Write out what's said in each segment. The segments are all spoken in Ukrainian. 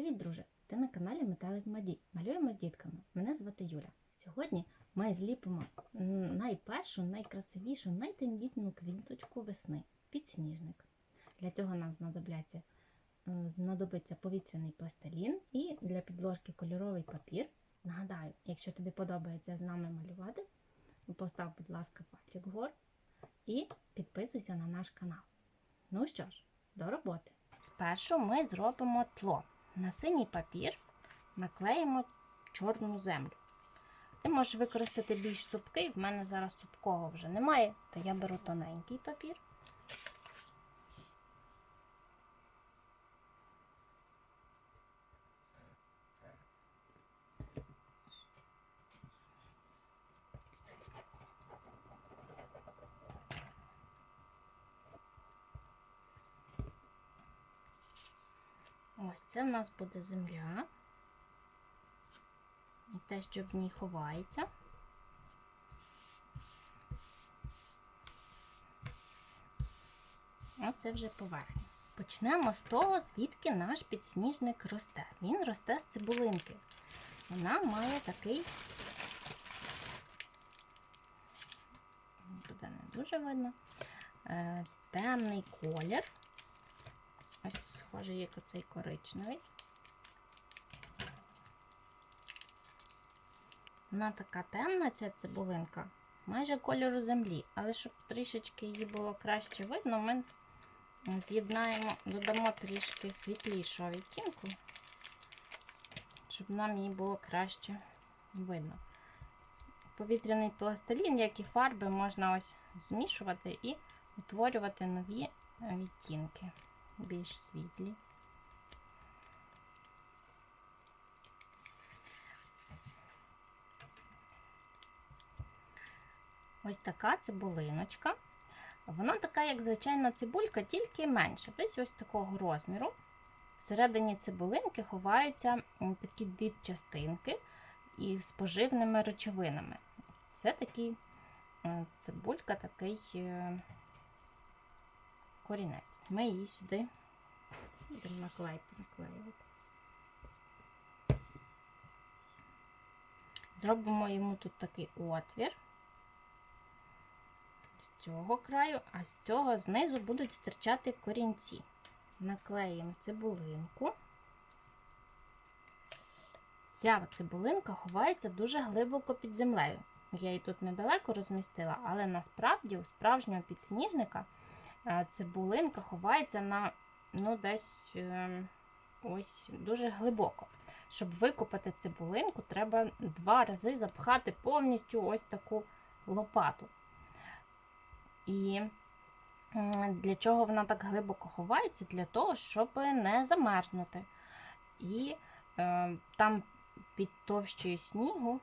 Привіт, друже! Ти на каналі Метелик Маді. Малюємо з дітками. Мене звати Юля. Сьогодні ми зліпимо найпершу, найкрасивішу, найтендітну квіточку весни підсніжник. Для цього нам знадобляться, знадобиться повітряний пластилін і для підложки кольоровий папір. Нагадаю, якщо тобі подобається з нами малювати, постав, будь ласка, пальчик вгору і підписуйся на наш канал. Ну що ж, до роботи. Спершу ми зробимо тло. На синій папір наклеїмо чорну землю. Ти можеш використати більш цупкий, в мене зараз цупкого вже немає, то я беру тоненький папір. Ось це в нас буде земля. І те, що в ній ховається. Оце вже поверхня. Почнемо з того, звідки наш підсніжник росте. Він росте з цибулинки. Вона має такий, буде не дуже видно, е, темний колір. Схоже, як оцей коричневий. Вона така темна, ця цибулинка, майже кольору землі. Але щоб трішечки її було краще видно, ми з'єднаємо, додамо трішки світлішого відтінку, щоб нам її було краще видно. Повітряний пластилін, як і фарби, можна ось змішувати і утворювати нові відтінки більш світлі. Ось така цибулиночка. Вона така, як звичайна цибулька, тільки менша, десь ось такого розміру. Всередині цибулинки ховаються такі дві частинки із поживними речовинами. Це такий цибулька, такий е, корінець. Ми її сюди будемо наклей наклеювати. Зробимо йому тут такий отвір з цього краю, а з цього знизу будуть стирчати корінці. Наклеїмо цибулинку. Ця цибулинка ховається дуже глибоко під землею. Я її тут недалеко розмістила, але насправді у справжнього підсніжника цибулинка ховається на ну, десь е, ось дуже глибоко. Щоб викопати цибулинку, треба два рази запхати повністю ось таку лопату. І для чого вона так глибоко ховається? Для того, щоб не замерзнути. І е, там під товщою снігу,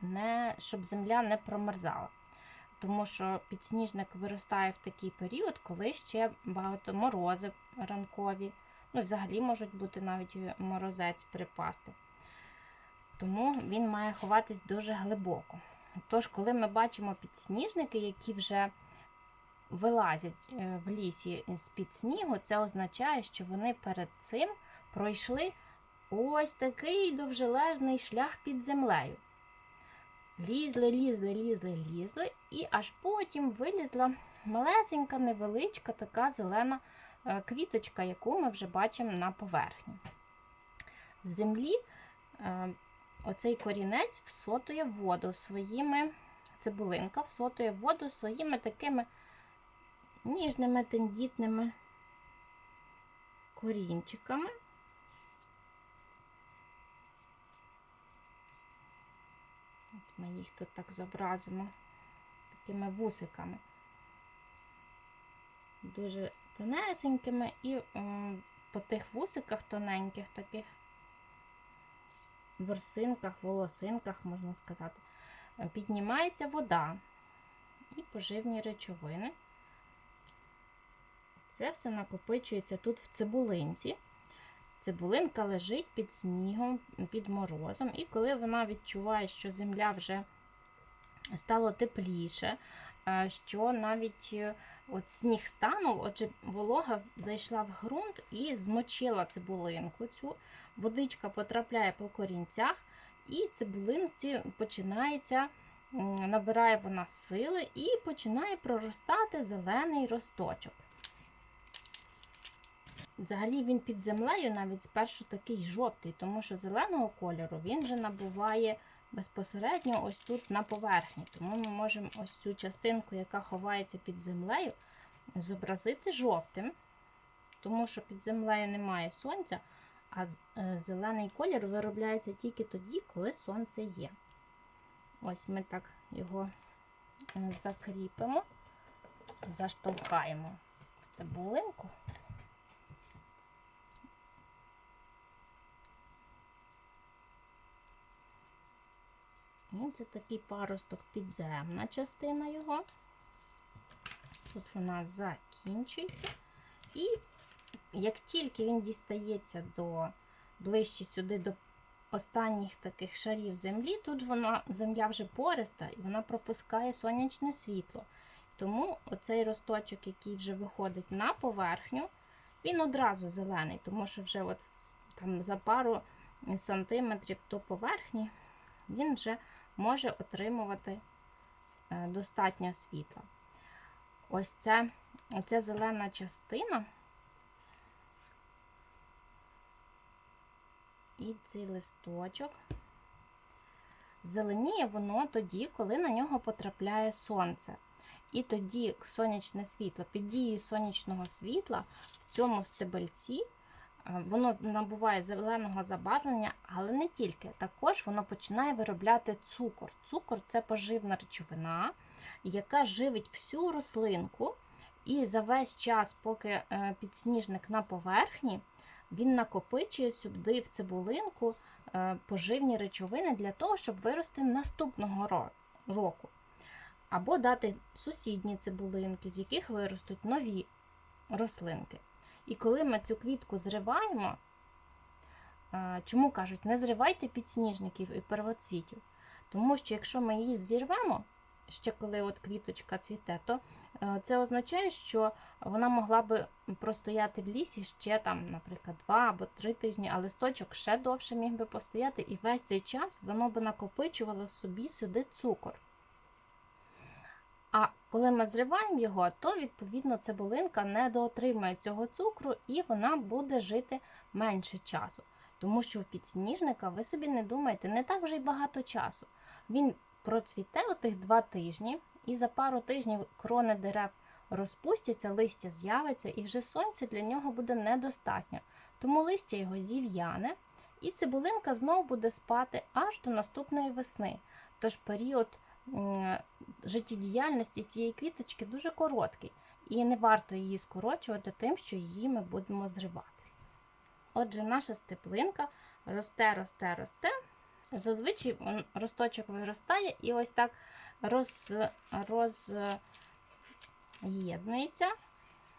не, щоб земля не промерзала. Тому що підсніжник виростає в такий період, коли ще багато морози ранкові. Ну, і взагалі можуть бути навіть морозець припасти. Тому він має ховатись дуже глибоко. Тож, коли ми бачимо підсніжники, які вже вилазять в лісі з-під снігу, це означає, що вони перед цим пройшли ось такий довжележний шлях під землею. Лізли, лізли, лізли, лізли, і аж потім вилізла малесенька, невеличка така зелена квіточка, яку ми вже бачимо на поверхні. З землі оцей корінець всотує воду своїми цибулинка, всотує воду своїми такими ніжними, тендітними корінчиками. От ми їх тут так зобразимо такими вусиками. Дуже тонесенькими, і о, по тих вусиках тоненьких, таких ворсинках, волосинках, можна сказати, піднімається вода і поживні речовини. Це все накопичується тут в цибулинці. Цибулинка лежить під снігом, під морозом, і коли вона відчуває, що земля вже стало тепліше, е, що навіть е, от сніг станув, отже, волога зайшла в ґрунт і змочила цибулинку. Цю водичка потрапляє по корінцях, і цибулинці починається, набирає вона сили і починає проростати зелений росточок. Взагалі він під землею навіть спершу такий жовтий, тому що зеленого кольору він вже набуває безпосередньо ось тут на поверхні. Тому ми можемо ось цю частинку, яка ховається під землею, зобразити жовтим, тому що під землею немає сонця, а е, зелений колір виробляється тільки тоді, коли сонце є. Ось ми так його е, закріпимо, заштовхаємо в цибулинку. І це такий паросток підземна частина його. Тут вона закінчується. І як тільки він дістається до ближче сюди до останніх таких шарів землі, тут вона, земля вже пориста і вона пропускає сонячне світло. Тому оцей росточок, який вже виходить на поверхню, він одразу зелений, тому що вже от там за пару сантиметрів до поверхні він вже може отримувати е, достатньо світла. Ось це, ця зелена частина і цей листочок. Зеленіє воно тоді, коли на нього потрапляє сонце. І тоді сонячне світло, під дією сонячного світла в цьому стебельці воно набуває зеленого забарвлення, але не тільки. Також воно починає виробляти цукор. Цукор це поживна речовина, яка живить всю рослинку. І за весь час, поки е, підсніжник на поверхні, він накопичує сюди в цибулинку е, поживні речовини для того, щоб вирости наступного року. Або дати сусідні цибулинки, з яких виростуть нові рослинки. І коли ми цю квітку зриваємо, чому кажуть, не зривайте підсніжників і первоцвітів. Тому що якщо ми її зірвемо, ще коли от квіточка цвіте, то е, це означає, що вона могла би простояти в лісі ще там, наприклад, два або три тижні, а листочок ще довше міг би постояти, і весь цей час воно би накопичувало собі сюди цукор. А коли ми зриваємо його, то відповідно цибулинка не доотримає цього цукру і вона буде жити менше часу. Тому що в підсніжника, ви собі не думаєте, не так вже й багато часу. Він процвіте отих два тижні, і за пару тижнів крони дерев розпустяться, листя з'явиться, і вже сонця для нього буде недостатньо. Тому листя його зів'яне, і цибулинка знову буде спати аж до наступної весни. Тож період життєдіяльності цієї квіточки дуже короткий, і не варто її скорочувати тим, що її ми будемо зривати. Отже, наша степлинка росте, росте, росте. Зазвичай росточок виростає і ось так роз, роз'єднується,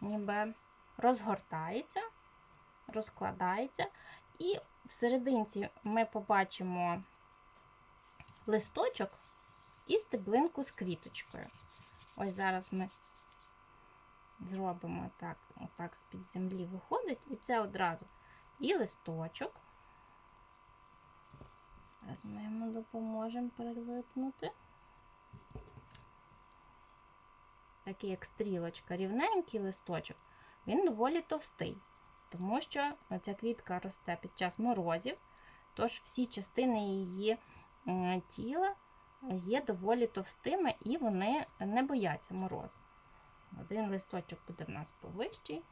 ніби розгортається, розкладається. І в серединці ми побачимо листочок і стеблинку з квіточкою. Ось зараз ми зробимо так, отак з-під землі виходить, і це одразу і листочок. Зараз ми йому допоможемо прилипнути. Такий як стрілочка, рівненький листочок, він доволі товстий, тому що ця квітка росте під час морозів, тож всі частини її тіла є доволі товстими і вони не бояться морозу. Один листочок буде в нас повищий.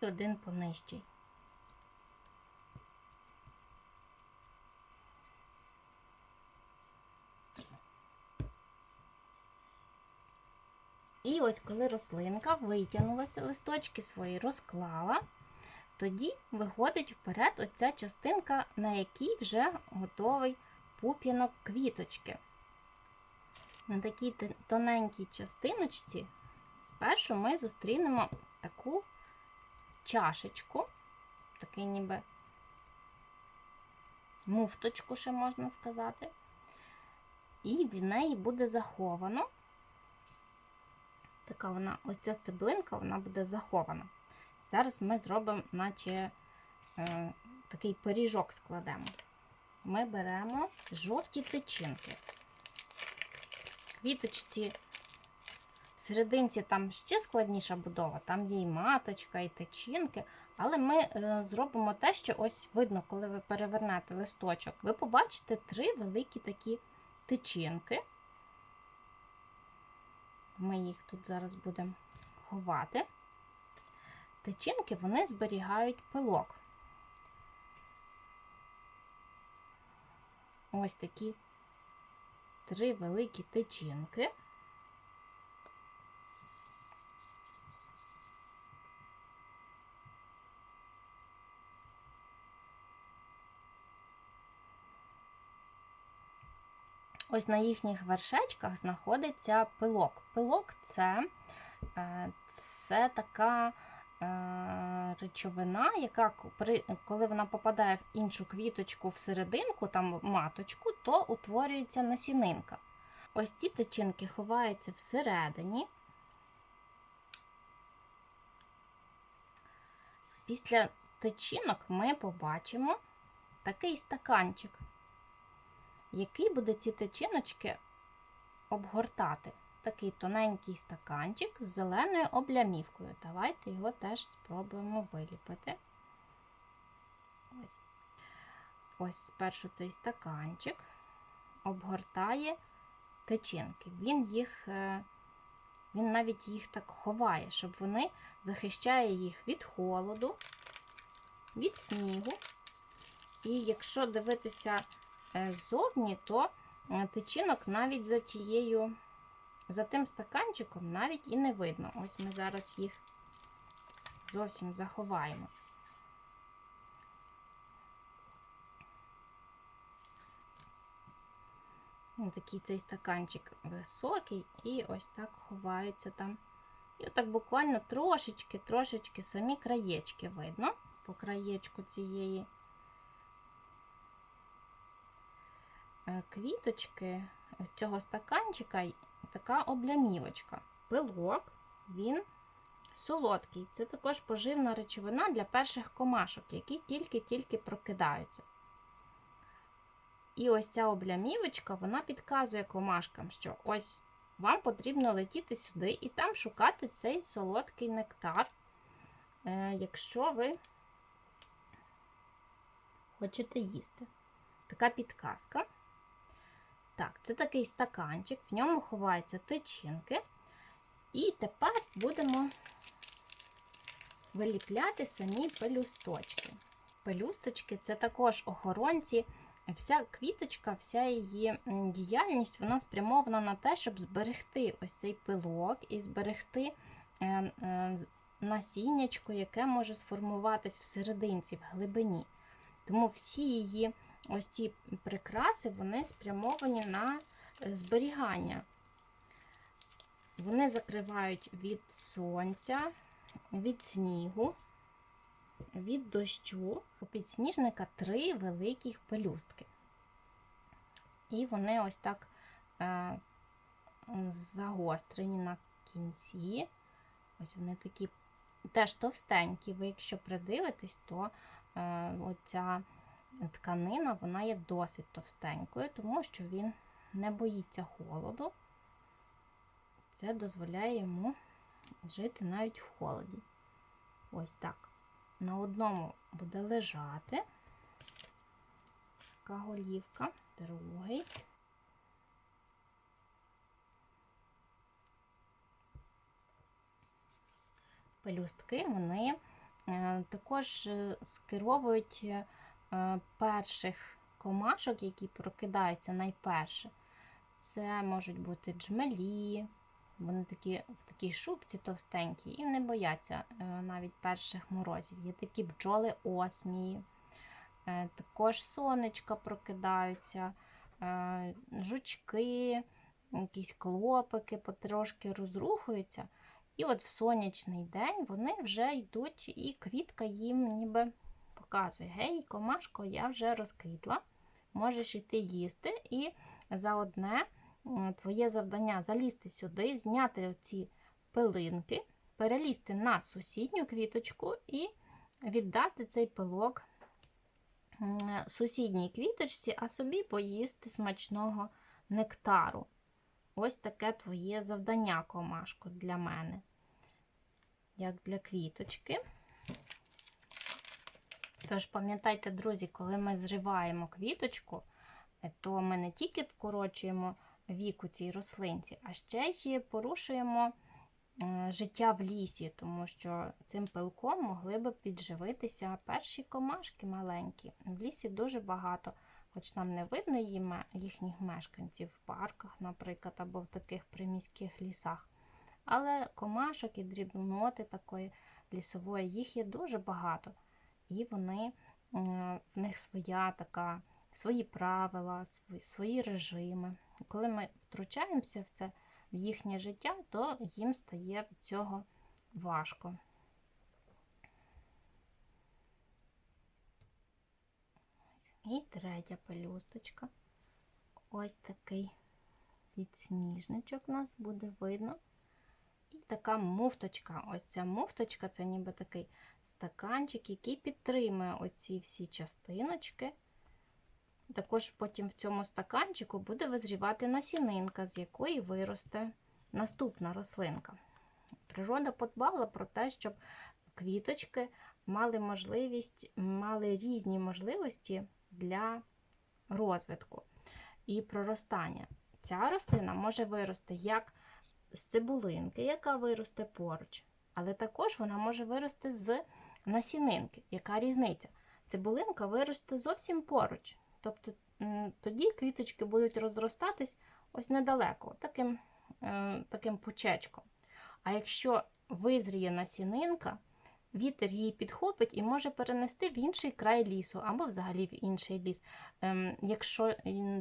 І один понижчий. І ось коли рослинка витягнулася, листочки свої розклала, тоді виходить вперед оця частинка, на якій вже готовий пуп'янок квіточки. На такій тоненькій частиночці спершу ми зустрінемо таку чашечку, такий ніби муфточку, ще можна сказати. І в неї буде заховано. Така вона, ось ця стеблинка, вона буде захована. Зараз ми зробимо, наче е, такий пиріжок складемо. Ми беремо жовті тичинки. Квіточці в серединці там ще складніша будова, там є і маточка, і тичинки. Але ми е, зробимо те, що ось видно, коли ви перевернете листочок. Ви побачите три великі такі тичинки. Ми їх тут зараз будемо ховати. Тичинки вони зберігають пилок. Ось такі три великі тичинки. Ось на їхніх вершечках знаходиться пилок. Пилок це, е, це така речовина, яка коли вона попадає в іншу квіточку в серединку, там маточку, то утворюється насінинка. Ось ці тичинки ховаються всередині. Після тичинок ми побачимо такий стаканчик який буде ці тичиночки обгортати. Такий тоненький стаканчик з зеленою облямівкою. Давайте його теж спробуємо виліпити. Ось, Ось спершу цей стаканчик обгортає тичинки. Він їх, е, він навіть їх так ховає, щоб вони захищає їх від холоду, від снігу. І якщо дивитися Е, ззовні, то е, тичинок навіть за тією, за тим стаканчиком навіть і не видно. Ось ми зараз їх зовсім заховаємо. Ось такий цей стаканчик високий, і ось так ховаються там. І отак буквально трошечки-трошечки самі краєчки видно по краєчку цієї Е, квіточки цього стаканчика така облямівочка. Пилок, він солодкий. Це також поживна речовина для перших комашок, які тільки-тільки прокидаються. І ось ця облямівочка, вона підказує комашкам, що ось вам потрібно летіти сюди і там шукати цей солодкий нектар, е, якщо ви хочете їсти. Така підказка. Так, це такий стаканчик, в ньому ховаються тичинки. І тепер будемо виліпляти самі пелюсточки. Пелюсточки це також охоронці. Вся квіточка, вся її діяльність вона спрямована на те, щоб зберегти ось цей пилок і зберегти е, е, насіннячко, яке може сформуватись в серединці, в глибині. Тому всі її ось ці прикраси вони спрямовані на е, зберігання. Вони закривають від сонця, від снігу, від дощу. У підсніжника три великих пелюстки. І вони ось так е, загострені на кінці. Ось вони такі теж товстенькі. Ви, якщо придивитесь, то е, оця тканина вона є досить товстенькою, тому що він не боїться холоду. Це дозволяє йому жити навіть в холоді. Ось так. На одному буде лежати така голівка, другий. Пелюстки вони е, також е, скеровують е, перших комашок, які прокидаються найперше, це можуть бути джмелі, вони такі в такій шубці товстенькій і не бояться е, навіть перших морозів. Є такі бджоли осмії, е, також сонечка прокидаються, жучки, якісь клопики потрошки розрухуються. І от в сонячний день вони вже йдуть, і квітка їм ніби показує: Гей, комашко, я вже розквітла. можеш йти їсти, і за одне твоє завдання залізти сюди, зняти оці пилинки, перелізти на сусідню квіточку і віддати цей пилок сусідній квіточці, а собі поїсти смачного нектару. Ось таке твоє завдання, комашко, для мене. Як для квіточки. Тож пам'ятайте, друзі, коли ми зриваємо квіточку, е, то ми не тільки вкорочуємо віку цій рослинці, а ще й порушуємо е, життя в лісі, тому що цим пилком могли би підживитися перші комашки маленькі. В лісі дуже багато, хоч нам не видно їхніх мешканців в парках, наприклад, або в таких приміських лісах. Але комашок і дрібноти такої лісової, їх є дуже багато. І вони, в них своя така, свої правила, свої, свої режими. Коли ми втручаємося в це в їхнє життя, то їм стає від цього важко. І третя пелюсточка. Ось такий підсніжничок у нас буде видно. І така муфточка. Ось ця муфточка це ніби такий стаканчик, який підтримує оці всі частиночки. Також потім в цьому стаканчику буде визрівати насінинка, з якої виросте наступна рослинка. Природа подбала про те, щоб квіточки мали можливість, мали різні можливості для розвитку і проростання. Ця рослина може вирости як з цибулинки, яка виросте поруч, але також вона може вирости з насінинки. Яка різниця? Цибулинка виросте зовсім поруч. Тобто тоді квіточки будуть розростатись ось недалеко, таким, таким пучечком. А якщо визріє насінинка, вітер її підхопить і може перенести в інший край лісу або взагалі в інший ліс. Ем, Якщо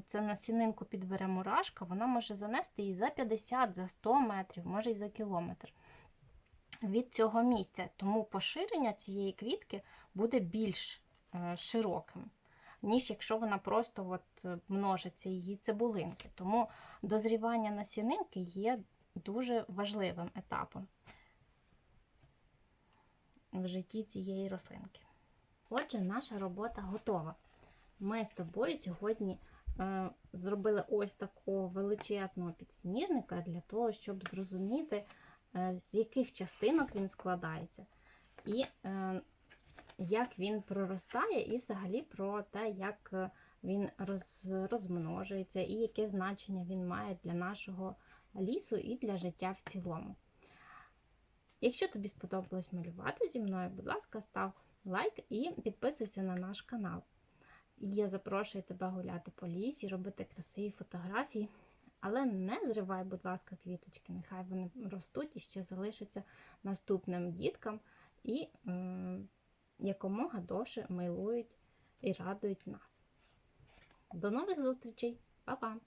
це насінинку підбере мурашка, вона може занести її за 50, за 100 метрів, може й за кілометр від цього місця. Тому поширення цієї квітки буде більш е, широким, ніж якщо вона просто от, е, множиться її цибулинки. Тому дозрівання насінинки є дуже важливим етапом в житті цієї рослинки. Отже, наша робота готова. Ми з тобою сьогодні е, зробили ось такого величезного підсніжника для того, щоб зрозуміти, е, з яких частинок він складається, і е, як він проростає, і взагалі про те, як е, він роз, розмножується, і яке значення він має для нашого лісу і для життя в цілому. Якщо тобі сподобалось малювати зі мною, будь ласка, став лайк і підписуйся на наш канал. Я запрошую тебе гуляти по лісі, робити красиві фотографії. Але не зривай, будь ласка, квіточки, нехай вони ростуть і ще залишаться наступним діткам і якомога довше милують і радують нас. До нових зустрічей! Па-па!